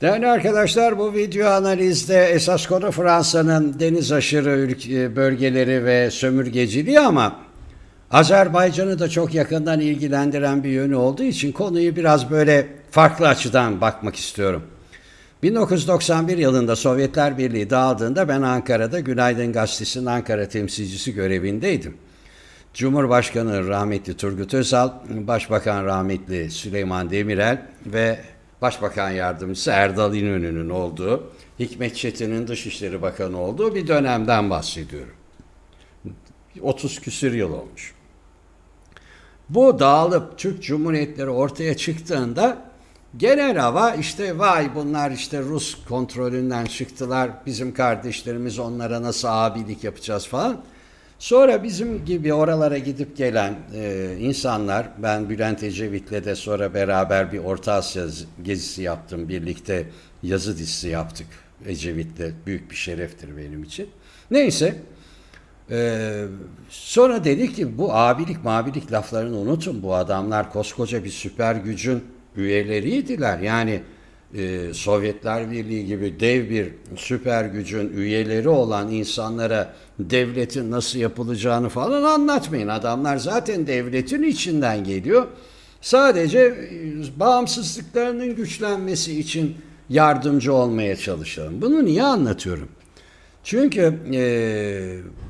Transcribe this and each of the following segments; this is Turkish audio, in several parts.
Değerli arkadaşlar bu video analizde esas konu Fransa'nın deniz aşırı ülke, bölgeleri ve sömürgeciliği ama Azerbaycan'ı da çok yakından ilgilendiren bir yönü olduğu için konuyu biraz böyle farklı açıdan bakmak istiyorum. 1991 yılında Sovyetler Birliği dağıldığında ben Ankara'da Günaydın Gazetesi'nin Ankara temsilcisi görevindeydim. Cumhurbaşkanı rahmetli Turgut Özal, Başbakan rahmetli Süleyman Demirel ve Başbakan Yardımcısı Erdal İnönü'nün olduğu, Hikmet Çetin'in Dışişleri Bakanı olduğu bir dönemden bahsediyorum. 30 küsür yıl olmuş. Bu dağılıp Türk Cumhuriyetleri ortaya çıktığında genel hava işte vay bunlar işte Rus kontrolünden çıktılar, bizim kardeşlerimiz onlara nasıl abilik yapacağız falan. Sonra bizim gibi oralara gidip gelen e, insanlar, ben Bülent Ecevit'le de sonra beraber bir Orta Asya gezisi yaptım, birlikte yazı dizisi yaptık Ecevit'le, büyük bir şereftir benim için. Neyse, e, sonra dedik ki bu abilik mabilik laflarını unutun, bu adamlar koskoca bir süper gücün üyeleriydiler. Yani e, Sovyetler Birliği gibi dev bir süper gücün üyeleri olan insanlara devletin nasıl yapılacağını falan anlatmayın. Adamlar zaten devletin içinden geliyor. Sadece e, bağımsızlıklarının güçlenmesi için yardımcı olmaya çalışalım. Bunu niye anlatıyorum? Çünkü e,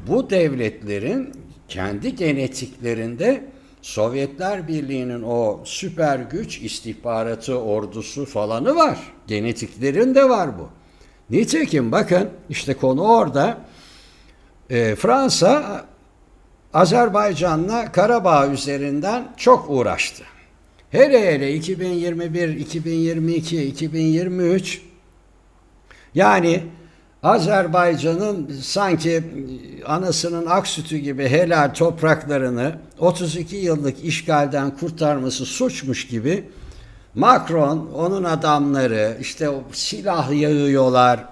bu devletlerin kendi genetiklerinde Sovyetler Birliği'nin o süper güç istihbaratı ordusu falanı var. Genetiklerinde var bu. Nitekim bakın işte konu orada. E, Fransa Azerbaycan'la Karabağ üzerinden çok uğraştı. Hele hele 2021, 2022, 2023 yani Azerbaycan'ın sanki anasının ak sütü gibi helal topraklarını 32 yıllık işgalden kurtarması suçmuş gibi Macron, onun adamları işte silah yağıyorlar,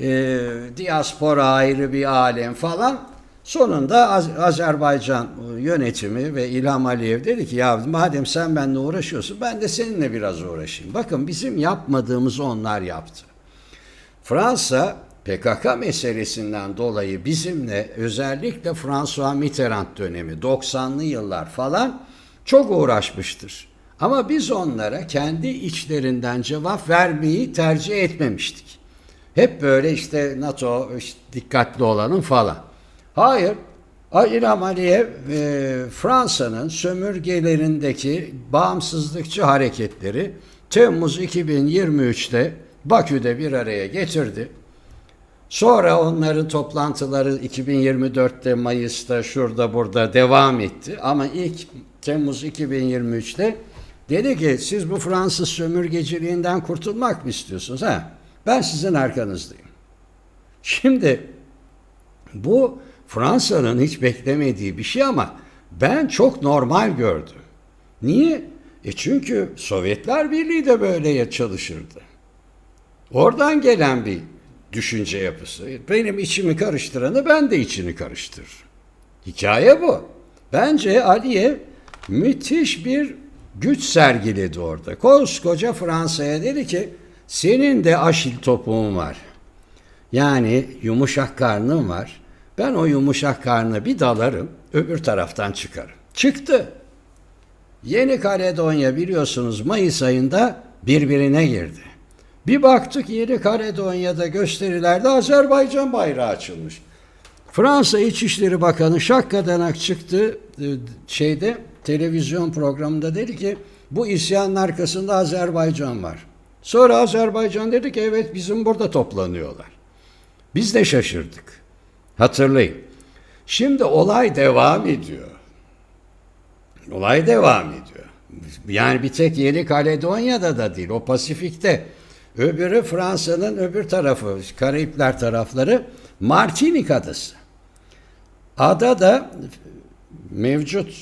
e, diaspora ayrı bir alem falan. Sonunda Az Azerbaycan yönetimi ve İlham Aliyev dedi ki ya madem sen benimle uğraşıyorsun ben de seninle biraz uğraşayım. Bakın bizim yapmadığımızı onlar yaptı. Fransa PKK meselesinden dolayı bizimle özellikle François Mitterrand dönemi 90'lı yıllar falan çok uğraşmıştır. Ama biz onlara kendi içlerinden cevap vermeyi tercih etmemiştik. Hep böyle işte NATO işte dikkatli olalım falan. Hayır, İlham Aliyev e, Fransa'nın sömürgelerindeki bağımsızlıkçı hareketleri Temmuz 2023'te Bakü'de bir araya getirdi. Sonra onların toplantıları 2024'te Mayıs'ta şurada burada devam etti. Ama ilk Temmuz 2023'te dedi ki siz bu Fransız sömürgeciliğinden kurtulmak mı istiyorsunuz? Ha, ben sizin arkanızdayım. Şimdi bu Fransa'nın hiç beklemediği bir şey ama ben çok normal gördüm. Niye? E çünkü Sovyetler Birliği de böyle çalışırdı. Oradan gelen bir düşünce yapısı. Benim içimi karıştıranı ben de içini karıştırırım. Hikaye bu. Bence Aliyev müthiş bir güç sergiledi orada. Koskoca Fransa'ya dedi ki senin de aşil topuğun var. Yani yumuşak karnın var. Ben o yumuşak karnına bir dalarım, öbür taraftan çıkarım. Çıktı. Yeni Kaledonya biliyorsunuz Mayıs ayında birbirine girdi. Bir baktık Yeni Kaledonya'da gösterilerde Azerbaycan bayrağı açılmış. Fransa İçişleri Bakanı şakkadanak çıktı e, şeyde televizyon programında dedi ki bu isyanın arkasında Azerbaycan var. Sonra Azerbaycan dedi ki evet bizim burada toplanıyorlar. Biz de şaşırdık. Hatırlayın. Şimdi olay devam ediyor. Olay devam ediyor. Yani bir tek Yeni Kaledonya'da da değil, o Pasifik'te. Öbürü Fransa'nın öbür tarafı, Karayipler tarafları Martinik adası. Adada mevcut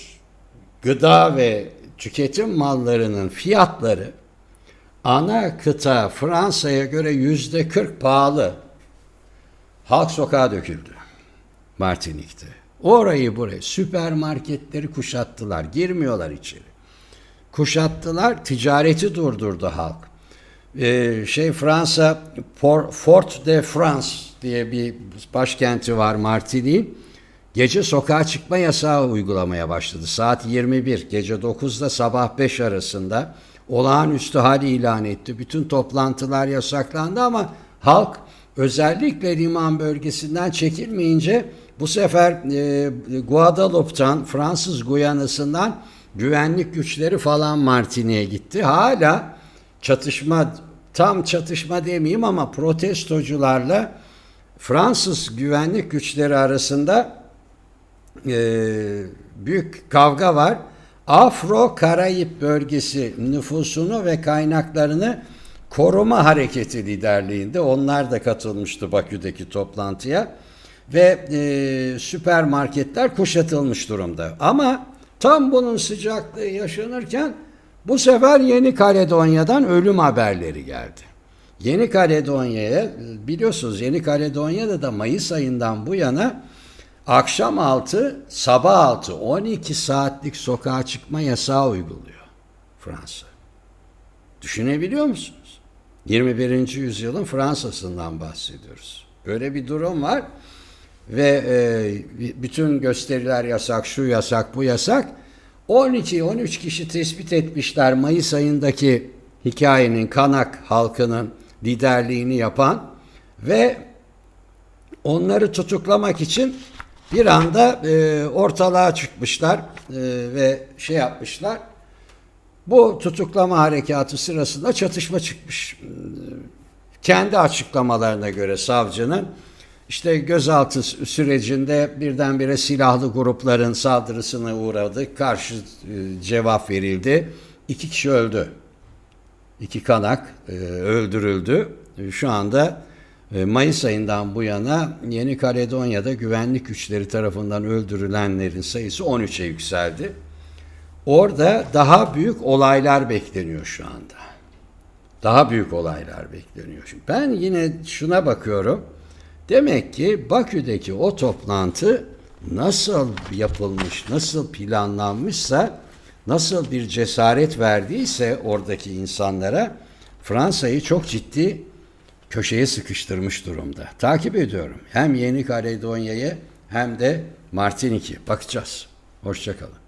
gıda ve tüketim mallarının fiyatları ana kıta Fransa'ya göre yüzde 40 pahalı. Halk sokağa döküldü Martinik'te. Orayı buraya süpermarketleri kuşattılar. Girmiyorlar içeri. Kuşattılar, ticareti durdurdu halk. E, şey Fransa Fort de France diye bir başkenti var Martinique'in. Gece sokağa çıkma yasağı uygulamaya başladı. Saat 21, gece 9'da sabah 5 arasında olağanüstü hal ilan etti. Bütün toplantılar yasaklandı ama halk özellikle liman bölgesinden çekilmeyince bu sefer e, Guadeloupe'tan, Fransız Guyana'sından güvenlik güçleri falan Martini'ye gitti. Hala çatışma, tam çatışma demeyeyim ama protestocularla Fransız güvenlik güçleri arasında e, büyük kavga var. Afro Karayip bölgesi nüfusunu ve kaynaklarını koruma hareketi liderliğinde onlar da katılmıştı Bakü'deki toplantıya ve e, süpermarketler kuşatılmış durumda. Ama tam bunun sıcaklığı yaşanırken bu sefer Yeni Kaledonya'dan ölüm haberleri geldi. Yeni Kaledonya'ya biliyorsunuz Yeni Kaledonya'da da Mayıs ayından bu yana akşam 6, sabah 6, 12 saatlik sokağa çıkma yasağı uyguluyor Fransa. Düşünebiliyor musunuz? 21. yüzyılın Fransa'sından bahsediyoruz. Böyle bir durum var ve e, bütün gösteriler yasak, şu yasak, bu yasak. 12-13 kişi tespit etmişler Mayıs ayındaki hikayenin Kanak halkının liderliğini yapan ve onları tutuklamak için bir anda e, ortalığa çıkmışlar e, ve şey yapmışlar. Bu tutuklama harekatı sırasında çatışma çıkmış. Kendi açıklamalarına göre savcının işte gözaltı sürecinde birdenbire silahlı grupların saldırısına uğradı. Karşı e, cevap verildi. İki kişi öldü. İki kanak e, öldürüldü. Şu anda e, Mayıs ayından bu yana Yeni Kaledonya'da güvenlik güçleri tarafından öldürülenlerin sayısı 13'e yükseldi. Orada daha büyük olaylar bekleniyor şu anda. Daha büyük olaylar bekleniyor. Şimdi ben yine şuna bakıyorum. Demek ki Bakü'deki o toplantı nasıl yapılmış, nasıl planlanmışsa, nasıl bir cesaret verdiyse oradaki insanlara Fransa'yı çok ciddi köşeye sıkıştırmış durumda. Takip ediyorum. Hem Yeni Kaledonya'yı hem de Martinik'i. Bakacağız. Hoşçakalın.